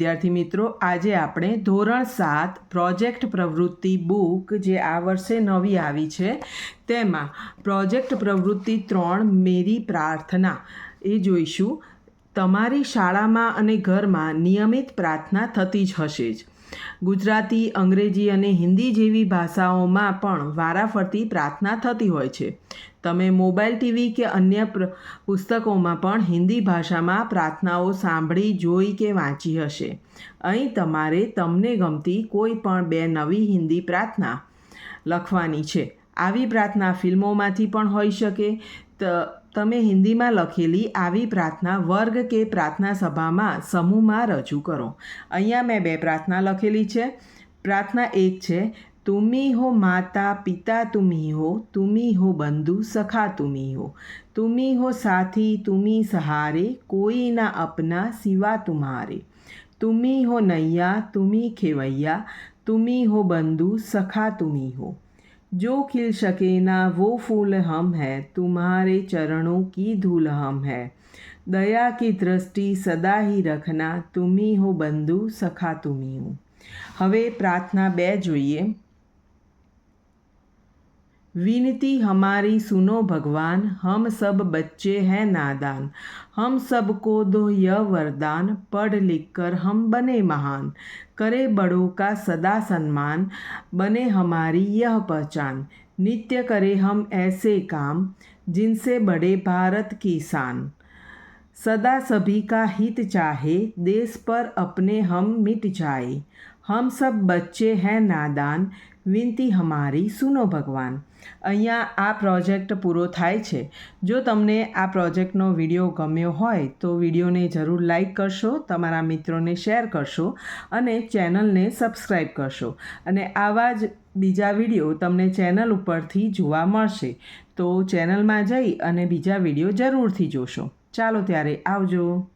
વિદ્યાર્થી મિત્રો, આજે આપણે ધોરણ સાત પ્રોજેક્ટ પ્રવૃત્તિ બુક જે આ વર્ષે નવી આવી છે, તેમાં પ્રોજેક્ટ પ્રવૃત્તિ ત્રણ, મેરી પ્રાર્થના, એ જોઈશું. તમારી શાળામાં અને ઘરમાં નિયમિત પ્રાર્થના થતી જ હશે જ. ગુજરાતી, અંગ્રેજી અને હિન્દી જેવી ભાષાઓમાં પણ વારાફરતી પ્રાર્થના થતી હોય છે. તમે મોબાઈલ ટીવી કે અન્ય પુસ્તકોમાં પણ હિન્દી ભાષામાં પ્રાર્થનાઓ સાંભળી, જોઈ કે વાંચી હશે. અહીં તમારે તમને ગમતી કોઈ પણ બે નવી હિન્દી પ્રાર્થના લખવાની છે. આવી પ્રાર્થના ફિલ્મોમાંથી પણ હોઈ શકે. તમે હિન્દીમાં લખેલી આવી પ્રાર્થના વર્ગ કે પ્રાર્થના સભામાં, સમૂહમાં રજૂ કરો. અહીંયા મેં બે પ્રાર્થના લખેલી છે. પ્રાર્થના એક છે તુમી હો માતા પિતા તુમી હો તુમી હો બંધુ સખા તુમી હો તુમી હો સાથી તુમી સહારે કોઈ ના અપના સિવા તુમ્હારે તુમી હો નૈયા તુમી ખેવૈયા તુમી હો બંધુ સખા તુમી હો जो खिल सके ना वो फूल हम हैं तुम्हारे चरणों की धूल हम हैं दया की दृष्टि सदा ही रखना तुम्ही हो बंधु सखा तुम्ही हो હવે પ્રાર્થના બે જોઈએ विनती, हमारी सुनो भगवान, हम सब बच्चे हैं नादान। हम सबको दो यह वरदान, पढ़ लिख कर हम बने महान। करे बड़ों का सदा सम्मान, बने हमारी यह पहचान। नित्य करे हम ऐसे काम, जिनसे बड़े भारत की शान। सदा सभी का हित चाहे, देश पर अपने हम मिट जाए। हम सब बच्चे हैं नादान વિનતી હમારી સુનો ભગવાન. અહીંયા આ પ્રોજેક્ટ પૂરો થાય છે. જો તમને આ પ્રોજેક્ટનો વીડિયો ગમ્યો હોય તો વિડીયોને જરૂર લાઈક કરશો, તમારા મિત્રોને શેર કરશો અને ચેનલને સબસ્ક્રાઈબ કરશો. અને આવા જ બીજા વીડિયો તમને ચેનલ ઉપરથી જોવા મળશે. તો ચેનલમાં જઈ અને બીજા વીડિયો જરૂરથી જોશો. ચાલો ત્યારે આવજો.